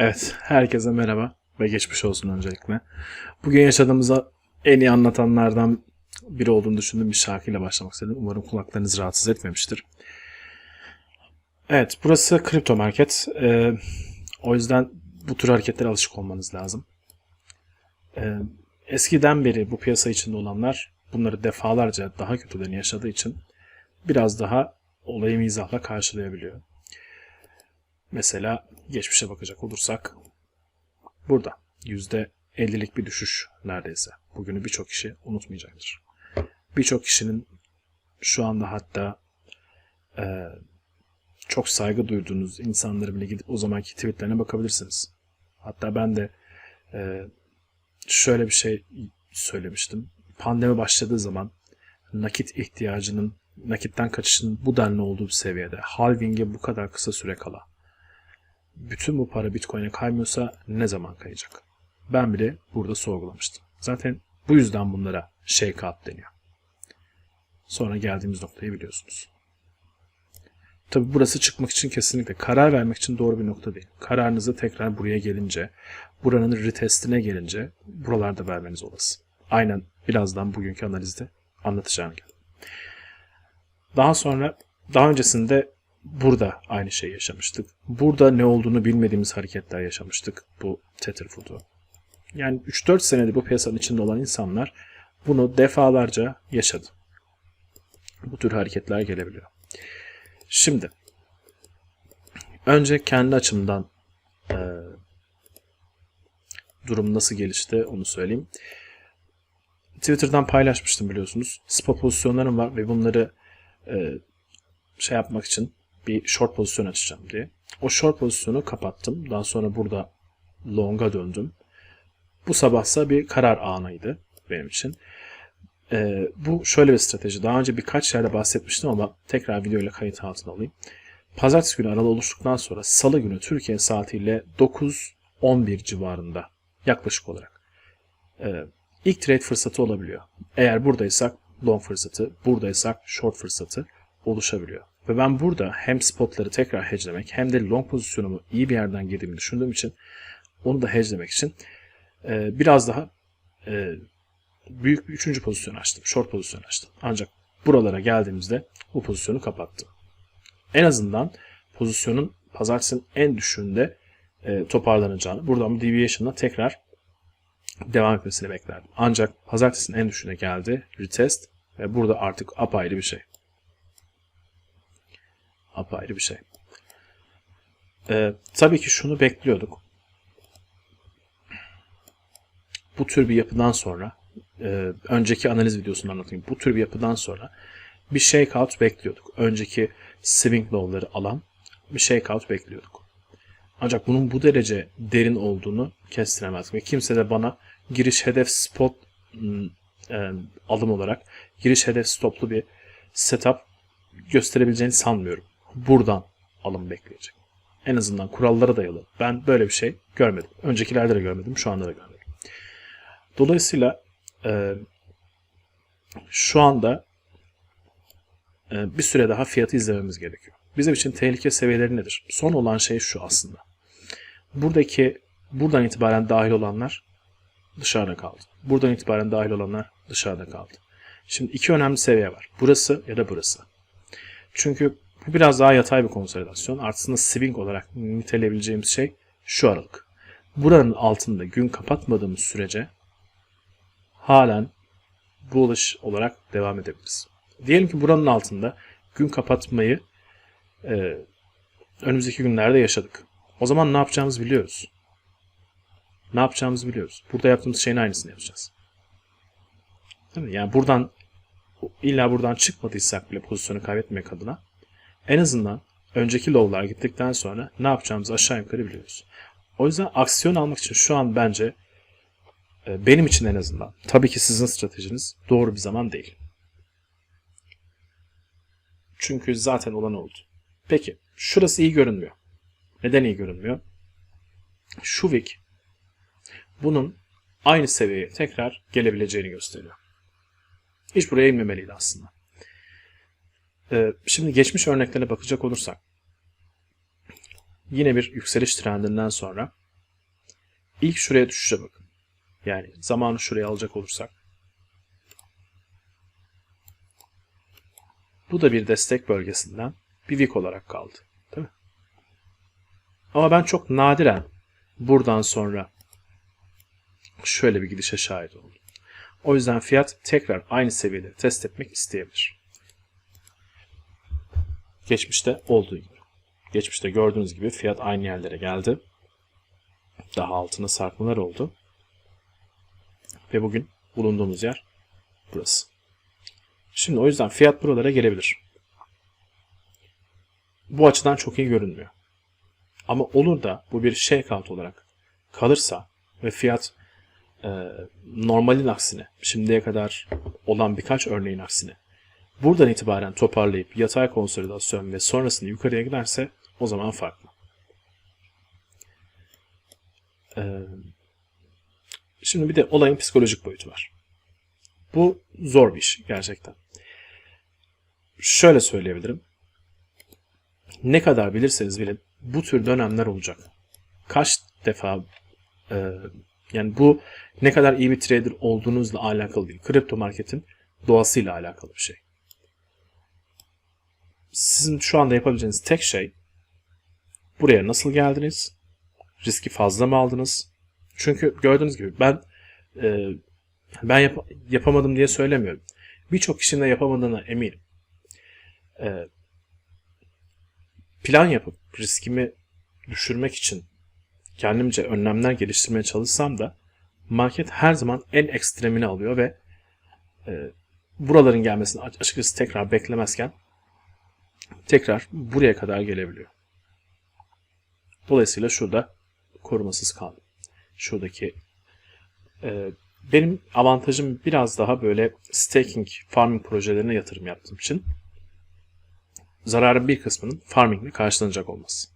Evet, herkese merhaba ve geçmiş olsun öncelikle. Bugün yaşadığımıza en iyi anlatanlardan biri olduğunu düşündüğüm bir şarkıyla başlamak istedim. Umarım kulaklarınızı rahatsız etmemiştir. Evet, burası kripto market. Ee, o yüzden bu tür hareketlere alışık olmanız lazım. Ee, eskiden beri bu piyasa içinde olanlar bunları defalarca daha kötülerini yaşadığı için biraz daha olayı mizahla karşılayabiliyor. Mesela geçmişe bakacak olursak burada %50'lik bir düşüş neredeyse. Bugünü birçok kişi unutmayacaktır. Birçok kişinin şu anda hatta e, çok saygı duyduğunuz insanları bile gidip o zamanki tweetlerine bakabilirsiniz. Hatta ben de e, şöyle bir şey söylemiştim. Pandemi başladığı zaman nakit ihtiyacının, nakitten kaçışının bu denli olduğu bir seviyede, halving'e bu kadar kısa süre kala bütün bu para Bitcoin'e kaymıyorsa ne zaman kayacak? Ben bile burada sorgulamıştım. Zaten bu yüzden bunlara shakeout deniyor. Sonra geldiğimiz noktayı biliyorsunuz. Tabi burası çıkmak için kesinlikle karar vermek için doğru bir nokta değil. Kararınızı tekrar buraya gelince, buranın retestine gelince buralarda vermeniz olası. Aynen birazdan bugünkü analizde anlatacağım. Daha sonra daha öncesinde burada aynı şeyi yaşamıştık. Burada ne olduğunu bilmediğimiz hareketler yaşamıştık bu Tetherfoot'u. Yani 3-4 senedir bu piyasanın içinde olan insanlar bunu defalarca yaşadı. Bu tür hareketler gelebiliyor. Şimdi önce kendi açımdan e, durum nasıl gelişti onu söyleyeyim. Twitter'dan paylaşmıştım biliyorsunuz. Spot pozisyonlarım var ve bunları e, şey yapmak için bir short pozisyon açacağım diye. O short pozisyonu kapattım. Daha sonra burada long'a döndüm. Bu sabahsa bir karar anıydı benim için. Ee, bu şöyle bir strateji. Daha önce birkaç yerde bahsetmiştim ama tekrar video ile kayıt altına alayım. Pazartesi günü aralı oluştuktan sonra salı günü Türkiye saatiyle 9-11 civarında yaklaşık olarak e, ilk trade fırsatı olabiliyor. Eğer buradaysak long fırsatı, buradaysak short fırsatı oluşabiliyor. Ve ben burada hem spotları tekrar hedgelemek hem de long pozisyonumu iyi bir yerden girdiğimi düşündüğüm için onu da hedgelemek için e, biraz daha e, büyük bir üçüncü pozisyon açtım. Short pozisyon açtım. Ancak buralara geldiğimizde bu pozisyonu kapattım. En azından pozisyonun pazartesinin en düşüğünde e, toparlanacağını, buradan bu deviation'la tekrar devam etmesini beklerdim. Ancak pazartesinin en düşüğüne geldi. Retest ve burada artık apayrı bir şey apayrı bir şey. Ee, tabii ki şunu bekliyorduk. Bu tür bir yapıdan sonra, e, önceki analiz videosunu anlatayım. Bu tür bir yapıdan sonra bir shakeout bekliyorduk. Önceki swing low'ları alan bir shakeout bekliyorduk. Ancak bunun bu derece derin olduğunu kestiremezdim. Ve kimse de bana giriş hedef spot e, alım olarak giriş hedef stoplu bir setup gösterebileceğini sanmıyorum buradan alım bekleyecek. En azından kurallara dayalı. Ben böyle bir şey görmedim. Öncekilerde de görmedim, şu anda da görmedim. Dolayısıyla e, şu anda e, bir süre daha fiyatı izlememiz gerekiyor. Bizim için tehlike seviyeleri nedir? Son olan şey şu aslında. Buradaki buradan itibaren dahil olanlar dışarıda kaldı. Buradan itibaren dahil olanlar dışarıda kaldı. Şimdi iki önemli seviye var. Burası ya da burası. Çünkü biraz daha yatay bir konsolidasyon. Aslında swing olarak niteleyebileceğimiz şey şu aralık. Buranın altında gün kapatmadığımız sürece halen bullish olarak devam edebiliriz. Diyelim ki buranın altında gün kapatmayı e, önümüzdeki günlerde yaşadık. O zaman ne yapacağımızı biliyoruz. Ne yapacağımızı biliyoruz. Burada yaptığımız şeyin aynısını yapacağız. Değil mi? Yani buradan illa buradan çıkmadıysak bile pozisyonu kaybetmemek adına en azından önceki low'lar gittikten sonra ne yapacağımızı aşağı yukarı biliyoruz. O yüzden aksiyon almak için şu an bence e, benim için en azından tabii ki sizin stratejiniz doğru bir zaman değil. Çünkü zaten olan oldu. Peki şurası iyi görünmüyor. Neden iyi görünmüyor? Şu wick bunun aynı seviyeye tekrar gelebileceğini gösteriyor. Hiç buraya inmemeliydi aslında. Ee, şimdi geçmiş örneklerine bakacak olursak yine bir yükseliş trendinden sonra İlk şuraya düşüşe bakın. Yani zamanı şuraya alacak olursak. Bu da bir destek bölgesinden bir wick olarak kaldı. Değil mi? Ama ben çok nadiren buradan sonra şöyle bir gidişe şahit oldum. O yüzden fiyat tekrar aynı seviyeleri test etmek isteyebilir. Geçmişte olduğu gibi. Geçmişte gördüğünüz gibi fiyat aynı yerlere geldi. Daha altına sarkmalar oldu. Ve bugün bulunduğumuz yer burası. Şimdi o yüzden fiyat buralara gelebilir. Bu açıdan çok iyi görünmüyor. Ama olur da bu bir shakeout olarak kalırsa ve fiyat e, normalin aksine, şimdiye kadar olan birkaç örneğin aksine buradan itibaren toparlayıp yatay konsolidasyon ve sonrasında yukarıya giderse o zaman farklı. Ee, şimdi bir de olayın psikolojik boyutu var. Bu zor bir iş gerçekten. Şöyle söyleyebilirim. Ne kadar bilirseniz bilin bu tür dönemler olacak. Kaç defa e, yani bu ne kadar iyi bir trader olduğunuzla alakalı değil. Kripto marketin doğasıyla alakalı bir şey. Sizin şu anda yapabileceğiniz tek şey buraya nasıl geldiniz? Riski fazla mı aldınız? Çünkü gördüğünüz gibi ben e, ben yap- yapamadım diye söylemiyorum. Birçok kişinin de yapamadığına eminim. E, plan yapıp riskimi düşürmek için kendimce önlemler geliştirmeye çalışsam da market her zaman en ekstremini alıyor ve e, buraların gelmesini açıkçası tekrar beklemezken tekrar buraya kadar gelebiliyor. Dolayısıyla şurada korumasız kaldım. Şuradaki e, benim avantajım biraz daha böyle staking, farming projelerine yatırım yaptığım için zararın bir kısmının farmingle karşılanacak olması.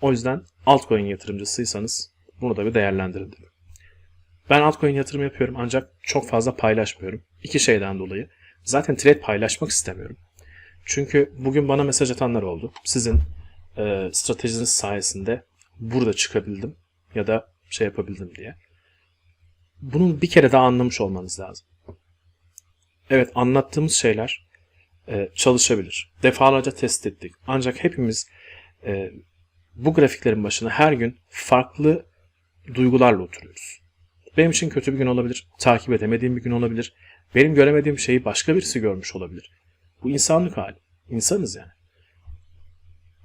O yüzden altcoin yatırımcısıysanız bunu da bir değerlendirin dedim. Ben altcoin yatırım yapıyorum ancak çok fazla paylaşmıyorum. İki şeyden dolayı. Zaten trade paylaşmak istemiyorum. Çünkü bugün bana mesaj atanlar oldu. Sizin e, stratejiniz sayesinde burada çıkabildim ya da şey yapabildim diye. Bunun bir kere daha anlamış olmanız lazım. Evet anlattığımız şeyler e, çalışabilir. Defalarca test ettik. Ancak hepimiz e, bu grafiklerin başına her gün farklı duygularla oturuyoruz. Benim için kötü bir gün olabilir, takip edemediğim bir gün olabilir, benim göremediğim şeyi başka birisi görmüş olabilir. Bu insanlık hali. İnsanız yani.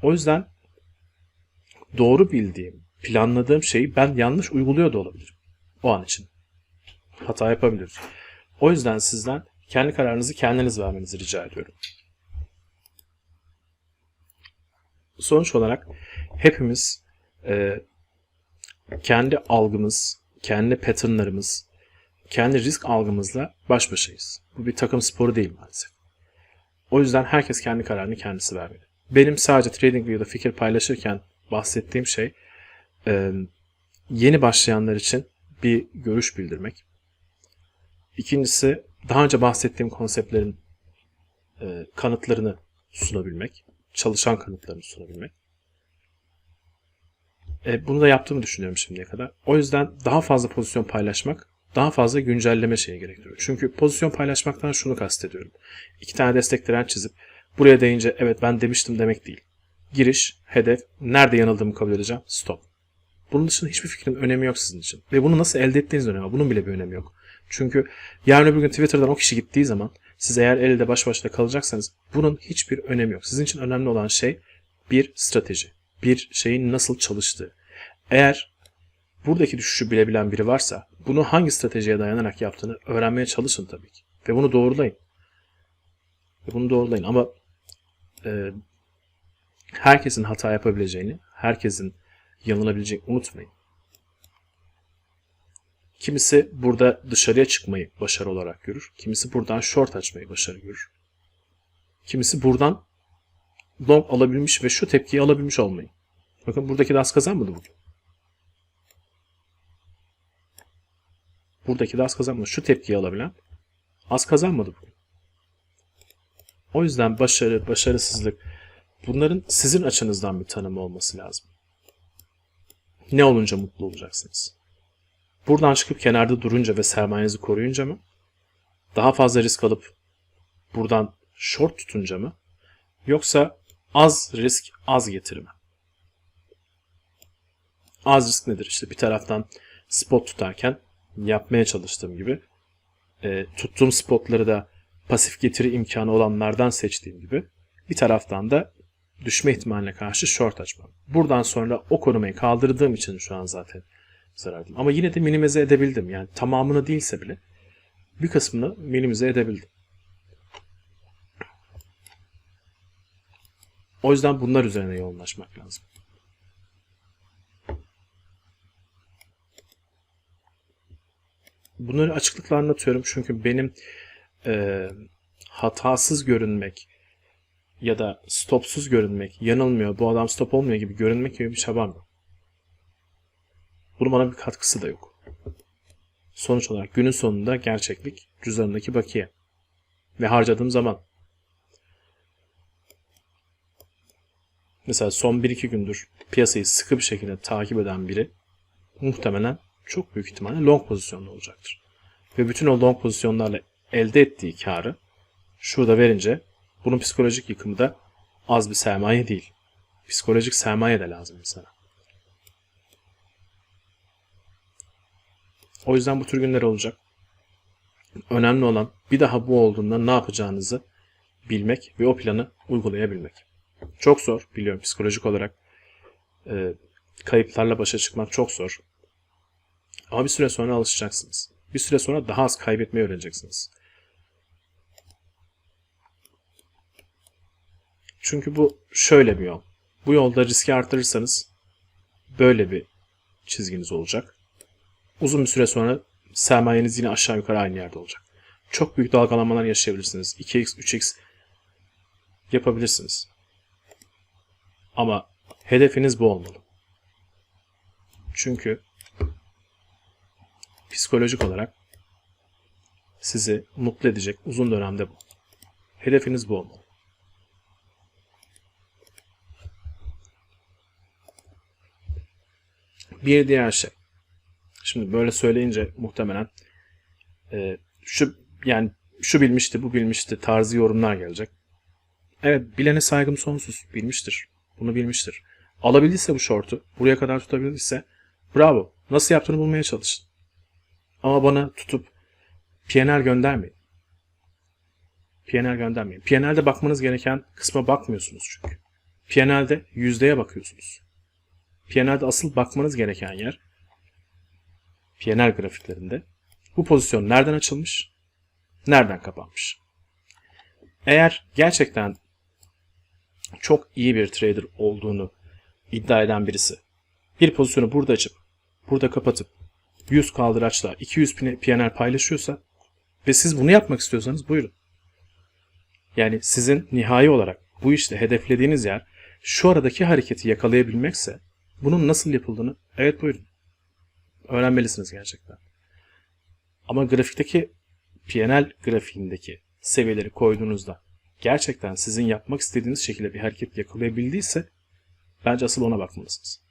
O yüzden doğru bildiğim, planladığım şeyi ben yanlış uyguluyor da olabilirim. O an için. Hata yapabiliriz. O yüzden sizden kendi kararınızı kendiniz vermenizi rica ediyorum. Sonuç olarak hepimiz e, kendi algımız, kendi patternlarımız, kendi risk algımızla baş başayız. Bu bir takım sporu değil maalesef. O yüzden herkes kendi kararını kendisi vermeli. Benim sadece trading ya da fikir paylaşırken bahsettiğim şey e, yeni başlayanlar için bir görüş bildirmek. İkincisi daha önce bahsettiğim konseptlerin e, kanıtlarını sunabilmek. Çalışan kanıtlarını sunabilmek. E, bunu da yaptığımı düşünüyorum şimdiye kadar. O yüzden daha fazla pozisyon paylaşmak daha fazla güncelleme şeyi gerektiriyor. Çünkü pozisyon paylaşmaktan şunu kastediyorum. İki tane destek direnç çizip buraya deyince evet ben demiştim demek değil. Giriş, hedef, nerede yanıldığımı kabul edeceğim, stop. Bunun dışında hiçbir fikrin önemi yok sizin için. Ve bunu nasıl elde ettiğiniz önemi Bunun bile bir önemi yok. Çünkü yarın öbür gün Twitter'dan o kişi gittiği zaman siz eğer elde baş başta kalacaksanız bunun hiçbir önemi yok. Sizin için önemli olan şey bir strateji. Bir şeyin nasıl çalıştığı. Eğer buradaki düşüşü bilebilen biri varsa bunu hangi stratejiye dayanarak yaptığını öğrenmeye çalışın tabii ki. Ve bunu doğrulayın. Ve bunu doğrulayın ama e, herkesin hata yapabileceğini, herkesin yanılabileceğini unutmayın. Kimisi burada dışarıya çıkmayı başarı olarak görür. Kimisi buradan short açmayı başarı görür. Kimisi buradan long alabilmiş ve şu tepkiyi alabilmiş olmayı. Bakın buradaki de az kazanmadı bugün. Buradaki de az kazanmadı. Şu tepkiyi alabilen az kazanmadı bugün. O yüzden başarı, başarısızlık bunların sizin açınızdan bir tanımı olması lazım. Ne olunca mutlu olacaksınız? Buradan çıkıp kenarda durunca ve sermayenizi koruyunca mı? Daha fazla risk alıp buradan short tutunca mı? Yoksa az risk, az getiri mi? Az risk nedir? İşte bir taraftan spot tutarken yapmaya çalıştığım gibi e, tuttuğum spotları da pasif getiri imkanı olanlardan seçtiğim gibi bir taraftan da düşme ihtimaline karşı short açmam. Buradan sonra o korumayı kaldırdığım için şu an zaten zarardayım. Ama yine de minimize edebildim. Yani tamamını değilse bile bir kısmını minimize edebildim. O yüzden bunlar üzerine yoğunlaşmak lazım. Bunları açıklıkla anlatıyorum çünkü benim e, hatasız görünmek ya da stopsuz görünmek, yanılmıyor, bu adam stop olmuyor gibi görünmek gibi bir çabam yok. Bunun bana bir katkısı da yok. Sonuç olarak günün sonunda gerçeklik cüzdanındaki bakiye ve harcadığım zaman. Mesela son 1-2 gündür piyasayı sıkı bir şekilde takip eden biri muhtemelen çok büyük ihtimalle long pozisyonda olacaktır. Ve bütün o long pozisyonlarla elde ettiği karı şurada verince bunun psikolojik yıkımı da az bir sermaye değil. Psikolojik sermaye de lazım insana. O yüzden bu tür günler olacak. Önemli olan bir daha bu olduğunda ne yapacağınızı bilmek ve o planı uygulayabilmek. Çok zor biliyorum psikolojik olarak e, kayıplarla başa çıkmak çok zor. Ama bir süre sonra alışacaksınız. Bir süre sonra daha az kaybetmeyi öğreneceksiniz. Çünkü bu şöyle bir yol. Bu yolda riski artırırsanız böyle bir çizginiz olacak. Uzun bir süre sonra sermayeniz yine aşağı yukarı aynı yerde olacak. Çok büyük dalgalanmalar yaşayabilirsiniz. 2x, 3x yapabilirsiniz. Ama hedefiniz bu olmalı. Çünkü psikolojik olarak sizi mutlu edecek uzun dönemde bu. Hedefiniz bu olmalı. Bir diğer şey. Şimdi böyle söyleyince muhtemelen e, şu yani şu bilmişti, bu bilmişti tarzı yorumlar gelecek. Evet, bilene saygım sonsuz. Bilmiştir. Bunu bilmiştir. Alabildiyse bu şortu, buraya kadar tutabildiyse bravo. Nasıl yaptığını bulmaya çalışın. Ama bana tutup PNL göndermeyin. PNL göndermeyin. PNL'de bakmanız gereken kısma bakmıyorsunuz çünkü. PNL'de yüzdeye bakıyorsunuz. PNL'de asıl bakmanız gereken yer PNL grafiklerinde bu pozisyon nereden açılmış, nereden kapanmış. Eğer gerçekten çok iyi bir trader olduğunu iddia eden birisi bir pozisyonu burada açıp burada kapatıp 100 kaldıraçla 200 PNL paylaşıyorsa ve siz bunu yapmak istiyorsanız buyurun. Yani sizin nihai olarak bu işte hedeflediğiniz yer şu aradaki hareketi yakalayabilmekse bunun nasıl yapıldığını evet buyurun. Öğrenmelisiniz gerçekten. Ama grafikteki PNL grafiğindeki seviyeleri koyduğunuzda gerçekten sizin yapmak istediğiniz şekilde bir hareket yakalayabildiyse bence asıl ona bakmalısınız.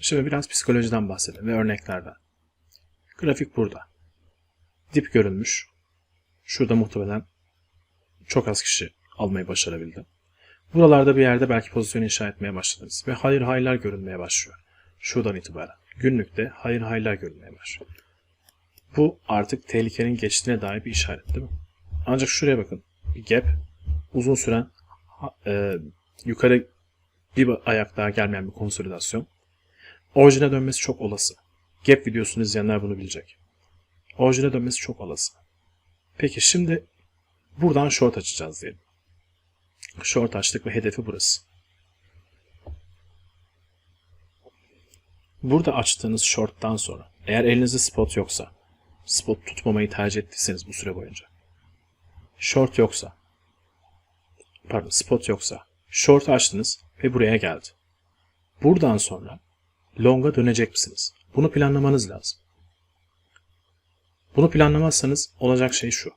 Şimdi biraz psikolojiden bahsedelim ve örneklerden. Grafik burada. Dip görülmüş. Şurada muhtemelen çok az kişi almayı başarabildi. Buralarda bir yerde belki pozisyon inşa etmeye başladınız ve hayır hayırlar görünmeye başlıyor. Şuradan itibaren. Günlükte hayır hayırlar görünmeye başlıyor. Bu artık tehlikenin geçtiğine dair bir işaret değil mi? Ancak şuraya bakın. Bir gap, uzun süren e, yukarı bir ayak daha gelmeyen bir konsolidasyon. Orijine dönmesi çok olası. Gap videosunu izleyenler bunu bilecek. Orijine dönmesi çok olası. Peki şimdi buradan short açacağız diyelim. Short açtık ve hedefi burası. Burada açtığınız short'tan sonra eğer elinizde spot yoksa spot tutmamayı tercih ettiyseniz bu süre boyunca short yoksa pardon spot yoksa short açtınız ve buraya geldi. Buradan sonra long'a dönecek misiniz? Bunu planlamanız lazım. Bunu planlamazsanız olacak şey şu.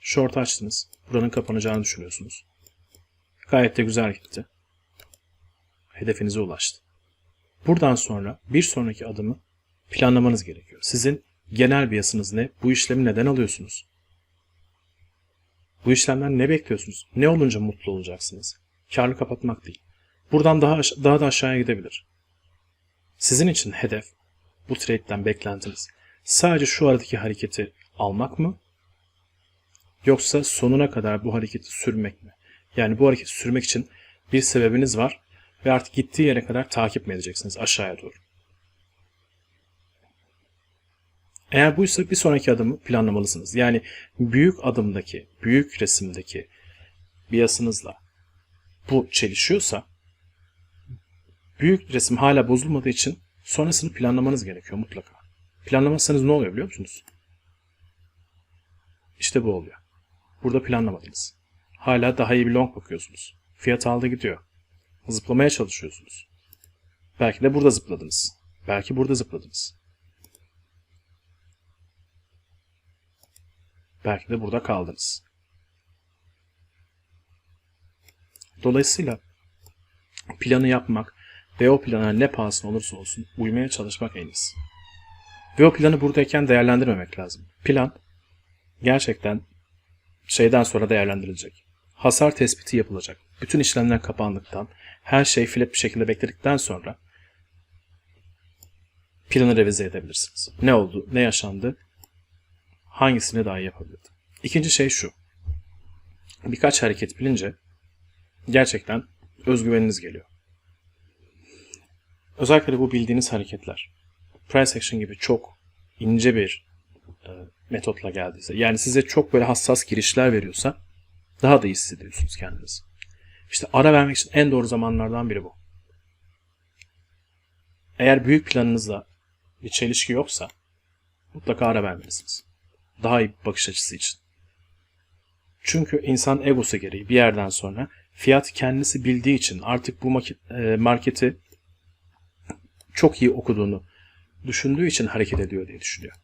Short açtınız. Buranın kapanacağını düşünüyorsunuz. Gayet de güzel gitti. Hedefinize ulaştı. Buradan sonra bir sonraki adımı planlamanız gerekiyor. Sizin genel biasınız ne? Bu işlemi neden alıyorsunuz? Bu işlemden ne bekliyorsunuz? Ne olunca mutlu olacaksınız? Karlı kapatmak değil. Buradan daha daha da aşağıya gidebilir. Sizin için hedef, bu trade'den beklentiniz sadece şu aradaki hareketi almak mı? Yoksa sonuna kadar bu hareketi sürmek mi? Yani bu hareketi sürmek için bir sebebiniz var ve artık gittiği yere kadar takip mi edeceksiniz aşağıya doğru? Eğer buysa bir sonraki adımı planlamalısınız. Yani büyük adımdaki, büyük resimdeki biasınızla bu çelişiyorsa büyük resim hala bozulmadığı için sonrasını planlamanız gerekiyor mutlaka. Planlamazsanız ne oluyor biliyor musunuz? İşte bu oluyor. Burada planlamadınız. Hala daha iyi bir long bakıyorsunuz. Fiyat aldı gidiyor. Zıplamaya çalışıyorsunuz. Belki de burada zıpladınız. Belki burada zıpladınız. Belki de burada kaldınız. Dolayısıyla planı yapmak ve o plana ne pahasına olursa olsun uymaya çalışmak en iyisi. Ve o planı buradayken değerlendirmemek lazım. Plan gerçekten şeyden sonra değerlendirilecek. Hasar tespiti yapılacak. Bütün işlemler kapandıktan, her şey flap bir şekilde bekledikten sonra planı revize edebilirsiniz. Ne oldu, ne yaşandı, hangisini daha iyi yapabilirdim. İkinci şey şu. Birkaç hareket bilince gerçekten özgüveniniz geliyor. Özellikle bu bildiğiniz hareketler. Price action gibi çok ince bir e, metotla geldiyse, yani size çok böyle hassas girişler veriyorsa daha da iyi hissediyorsunuz kendinizi. İşte ara vermek için en doğru zamanlardan biri bu. Eğer büyük planınızla bir çelişki yoksa mutlaka ara vermelisiniz. Daha iyi bir bakış açısı için. Çünkü insan egosu gereği bir yerden sonra fiyat kendisi bildiği için artık bu marketi çok iyi okuduğunu düşündüğü için hareket ediyor diye düşünüyor.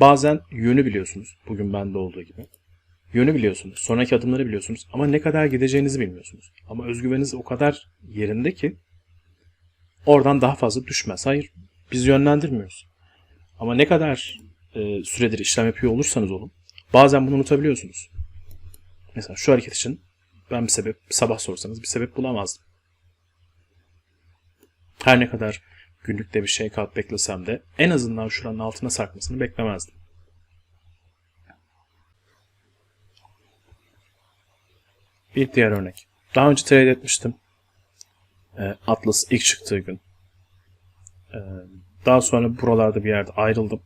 Bazen yönü biliyorsunuz. Bugün bende olduğu gibi. Yönü biliyorsunuz. Sonraki adımları biliyorsunuz. Ama ne kadar gideceğinizi bilmiyorsunuz. Ama özgüveniniz o kadar yerinde ki oradan daha fazla düşmez. Hayır. Biz yönlendirmiyoruz. Ama ne kadar e, süredir işlem yapıyor olursanız olun. Bazen bunu unutabiliyorsunuz. Mesela şu hareket için ben bir sebep, sabah sorsanız bir sebep bulamazdım. Her ne kadar günlükte bir şey kalk beklesem de en azından şuranın altına sarkmasını beklemezdim. Bir diğer örnek. Daha önce trade etmiştim. Atlas ilk çıktığı gün. Daha sonra buralarda bir yerde ayrıldım.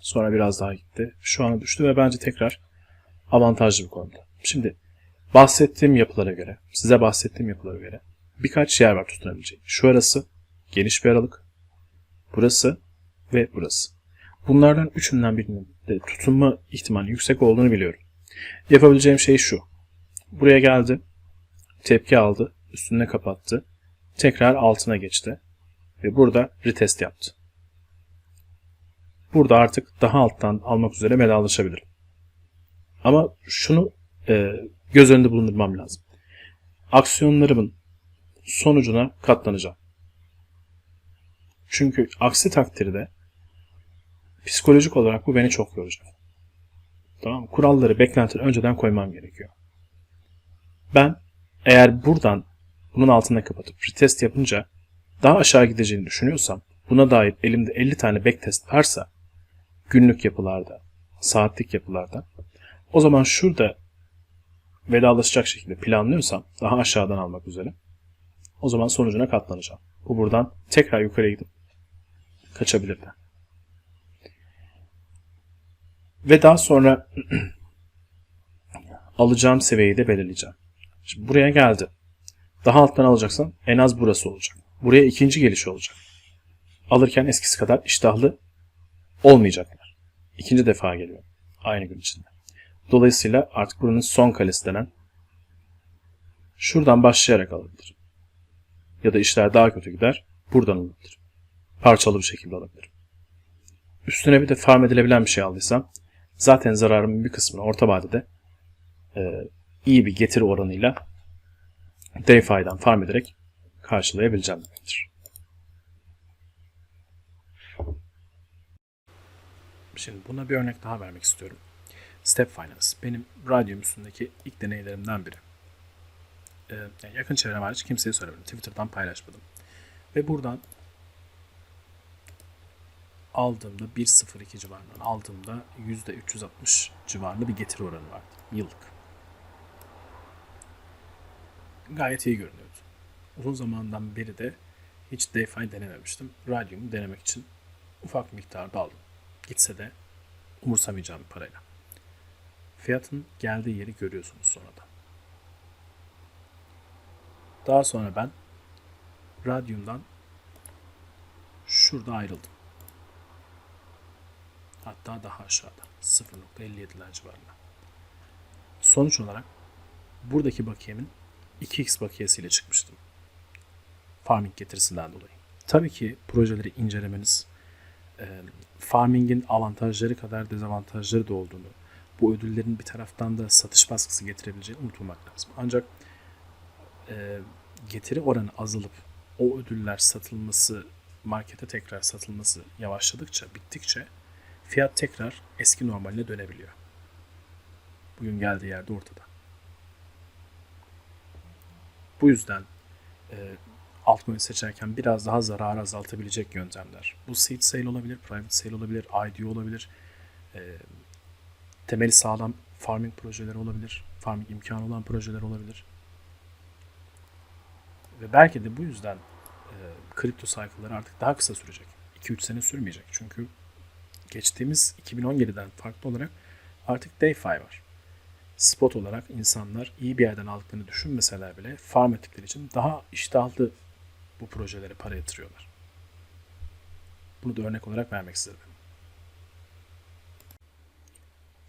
Sonra biraz daha gitti. Şu ana düştü ve bence tekrar avantajlı bir konuda. Şimdi bahsettiğim yapılara göre, size bahsettiğim yapılara göre birkaç yer var tutunabileceği. Şu arası geniş bir aralık. Burası ve burası. Bunlardan üçünden birinin de tutunma ihtimali yüksek olduğunu biliyorum. Yapabileceğim şey şu. Buraya geldi. Tepki aldı. Üstüne kapattı. Tekrar altına geçti. Ve burada retest yaptı. Burada artık daha alttan almak üzere vedalaşabilirim. Ama şunu e, göz önünde bulundurmam lazım. Aksiyonlarımın sonucuna katlanacağım. Çünkü aksi takdirde psikolojik olarak bu beni çok yoracak. Tamam Kuralları, beklentileri önceden koymam gerekiyor. Ben eğer buradan bunun altına kapatıp retest yapınca daha aşağı gideceğini düşünüyorsam buna dair elimde 50 tane backtest varsa günlük yapılarda, saatlik yapılarda o zaman şurada vedalaşacak şekilde planlıyorsam daha aşağıdan almak üzere o zaman sonucuna katlanacağım. Bu buradan tekrar yukarıya gidip kaçabilir de. Ve daha sonra alacağım seviyeyi de belirleyeceğim. Şimdi buraya geldi. Daha alttan alacaksan en az burası olacak. Buraya ikinci geliş olacak. Alırken eskisi kadar iştahlı olmayacaklar. İkinci defa geliyor. Aynı gün içinde. Dolayısıyla artık buranın son kalesi denen şuradan başlayarak alabilirim. Ya da işler daha kötü gider. Buradan alabilirim. Parçalı bir şekilde alabilirim. Üstüne bir de farm edilebilen bir şey aldıysam zaten zararımın bir kısmını orta vadede e, iyi bir getiri oranıyla DeFi'den farm ederek karşılayabileceğim demektir. Şimdi buna bir örnek daha vermek istiyorum. Step Finance benim radyom üstündeki ilk deneylerimden biri. Yani yakın çevrem hariç kimseye söylemedim. Twitter'dan paylaşmadım. Ve buradan aldığımda 1.02 civarından aldığımda %360 civarında bir getiri oranı vardı yıllık. Gayet iyi görünüyordu. Uzun zamandan beri de hiç DeFi denememiştim. Radyumu denemek için ufak miktarda aldım. Gitse de umursamayacağım bir parayla. Fiyatın geldiği yeri görüyorsunuz sonradan. Daha sonra ben radyumdan şurada ayrıldım. Hatta daha aşağıda. 0.57'ler civarında. Sonuç olarak buradaki bakiyemin 2x bakiyesiyle çıkmıştım. Farming getirisinden dolayı. Tabii ki projeleri incelemeniz, e, farming'in avantajları kadar dezavantajları da olduğunu, bu ödüllerin bir taraftan da satış baskısı getirebileceğini unutmamak lazım. Ancak e, getiri oranı azalıp o ödüller satılması, markete tekrar satılması yavaşladıkça, bittikçe fiyat tekrar eski normaline dönebiliyor. Bugün geldiği yerde ortada. Bu yüzden e, altcoin seçerken biraz daha zarar azaltabilecek yöntemler. Bu seed sale olabilir, private sale olabilir, IDO olabilir, e, temeli sağlam farming projeleri olabilir, farming imkanı olan projeler olabilir. Ve belki de bu yüzden e, kripto sayfaları artık daha kısa sürecek. 2-3 sene sürmeyecek. Çünkü geçtiğimiz 2017'den farklı olarak artık DeFi var. Spot olarak insanlar iyi bir yerden aldıklarını düşünmeseler bile farm ettikleri için daha iştahlı bu projelere para yatırıyorlar. Bunu da örnek olarak vermek istedim.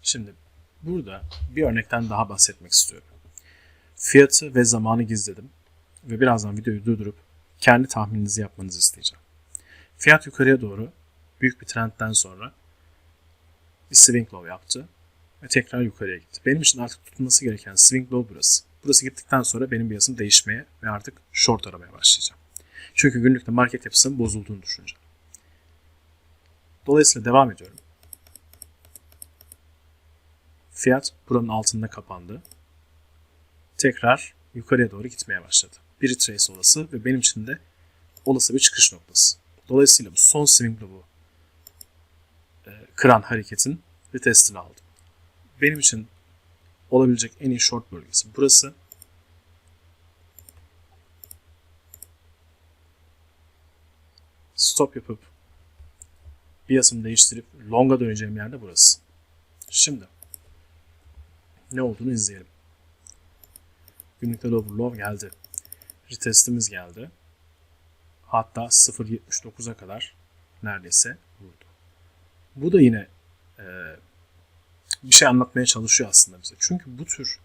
Şimdi burada bir örnekten daha bahsetmek istiyorum. Fiyatı ve zamanı gizledim ve birazdan videoyu durdurup kendi tahmininizi yapmanızı isteyeceğim. Fiyat yukarıya doğru büyük bir trendten sonra bir swing low yaptı ve tekrar yukarıya gitti. Benim için artık tutulması gereken swing low burası. Burası gittikten sonra benim biasım değişmeye ve artık short aramaya başlayacağım. Çünkü günlükte market yapısının bozulduğunu düşüneceğim. Dolayısıyla devam ediyorum. Fiyat buranın altında kapandı. Tekrar yukarıya doğru gitmeye başladı. Bir retrace olası ve benim için de olası bir çıkış noktası. Dolayısıyla bu son swing bu e, kıran hareketin retestini aldım. Benim için olabilecek en iyi short bölgesi burası. Stop yapıp biasımı değiştirip long'a döneceğim yerde burası. Şimdi ne olduğunu izleyelim. Günlükte lower low geldi. Retestimiz geldi. Hatta 0.79'a kadar neredeyse vurdu. Bu da yine e, bir şey anlatmaya çalışıyor aslında bize. Çünkü bu tür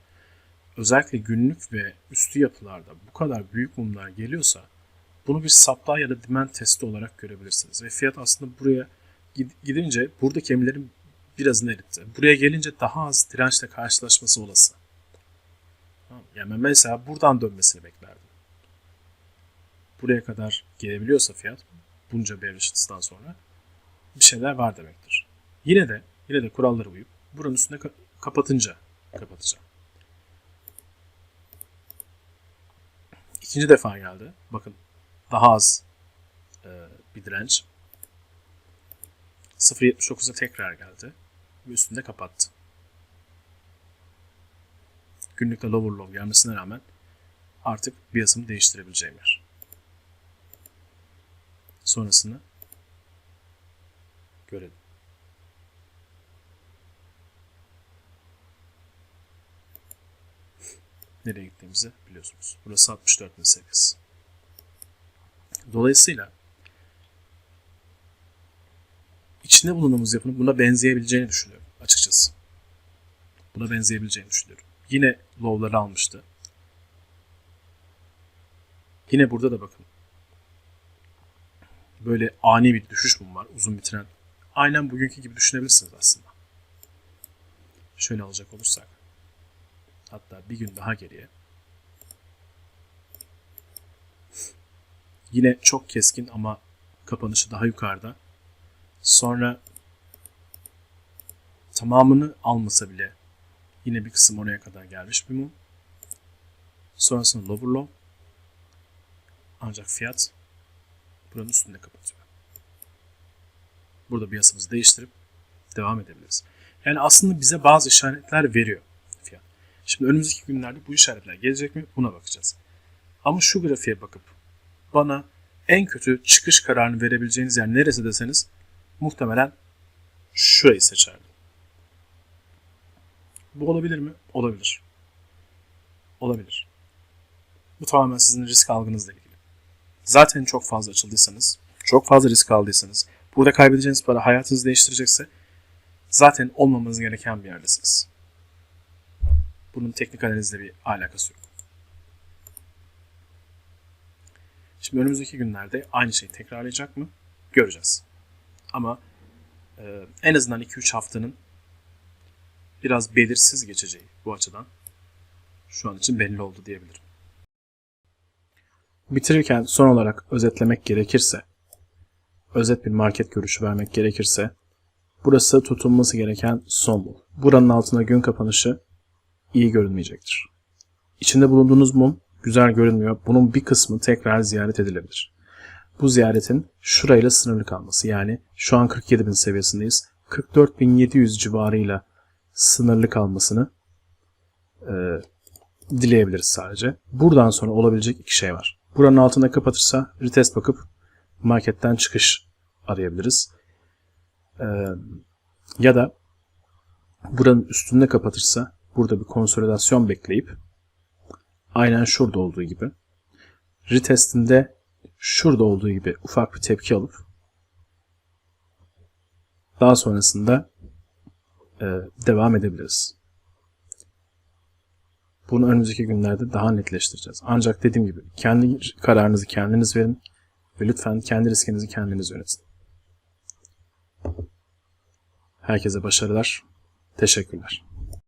özellikle günlük ve üstü yapılarda bu kadar büyük mumlar geliyorsa bunu bir supply ya da demand testi olarak görebilirsiniz. Ve fiyat aslında buraya gidince buradaki emirlerin birazını eritti. Buraya gelince daha az dirençle karşılaşması olası. Yani mesela buradan dönmesini beklerdim. Buraya kadar gelebiliyorsa fiyat bunca bearish sonra bir şeyler var demektir. Yine de yine de kurallara uyup buranın üstüne ka- kapatınca kapatacağım. İkinci defa geldi. Bakın daha az e, bir direnç. 0.79'a tekrar geldi. Ve üstünde kapattı. Günlükte lower low gelmesine rağmen artık biasımı değiştirebileceğim yer. Sonrasını görelim. Nereye gittiğimizi biliyorsunuz. Burası 64 bin seviyesi. Dolayısıyla içinde bulunduğumuz yapının buna benzeyebileceğini düşünüyorum açıkçası. Buna benzeyebileceğini düşünüyorum. Yine low'ları almıştı. Yine burada da bakın. Böyle ani bir düşüş mum var. Uzun bitiren. Aynen bugünkü gibi düşünebilirsiniz aslında. Şöyle alacak olursak. Hatta bir gün daha geriye. Yine çok keskin ama kapanışı daha yukarıda. Sonra tamamını almasa bile yine bir kısım oraya kadar gelmiş bir mum. Sonrasında lower low. Ancak fiyat buranın üstünde kapatıyor. Burada biasımızı değiştirip devam edebiliriz. Yani aslında bize bazı işaretler veriyor fiyat. Şimdi önümüzdeki günlerde bu işaretler gelecek mi? Buna bakacağız. Ama şu grafiğe bakıp bana en kötü çıkış kararını verebileceğiniz yer neresi deseniz muhtemelen şurayı seçerdim. Bu olabilir mi? Olabilir. Olabilir. Bu tamamen sizin risk algınızla ilgili. Zaten çok fazla açıldıysanız, çok fazla risk aldıysanız, burada kaybedeceğiniz para hayatınızı değiştirecekse zaten olmamanız gereken bir yerdesiniz. Bunun teknik analizle bir alakası yok. Şimdi önümüzdeki günlerde aynı şeyi tekrarlayacak mı? Göreceğiz. Ama e, en azından 2-3 haftanın biraz belirsiz geçeceği bu açıdan şu an için belli oldu diyebilirim. Bitirirken son olarak özetlemek gerekirse, özet bir market görüşü vermek gerekirse, burası tutulması gereken son mum. Buranın altında gün kapanışı iyi görünmeyecektir. İçinde bulunduğunuz mum güzel görünmüyor. Bunun bir kısmı tekrar ziyaret edilebilir. Bu ziyaretin şurayla sınırlı kalması yani şu an 47.000 seviyesindeyiz. 44.700 civarıyla sınırlı kalmasını e, dileyebiliriz sadece. Buradan sonra olabilecek iki şey var. Buranın altında kapatırsa retest bakıp marketten çıkış arayabiliriz. E, ya da buranın üstünde kapatırsa burada bir konsolidasyon bekleyip aynen şurada olduğu gibi retestinde şurada olduğu gibi ufak bir tepki alıp daha sonrasında e, devam edebiliriz. Bunu önümüzdeki günlerde daha netleştireceğiz. Ancak dediğim gibi kendi kararınızı kendiniz verin ve lütfen kendi riskinizi kendiniz yönetin. Herkese başarılar. Teşekkürler.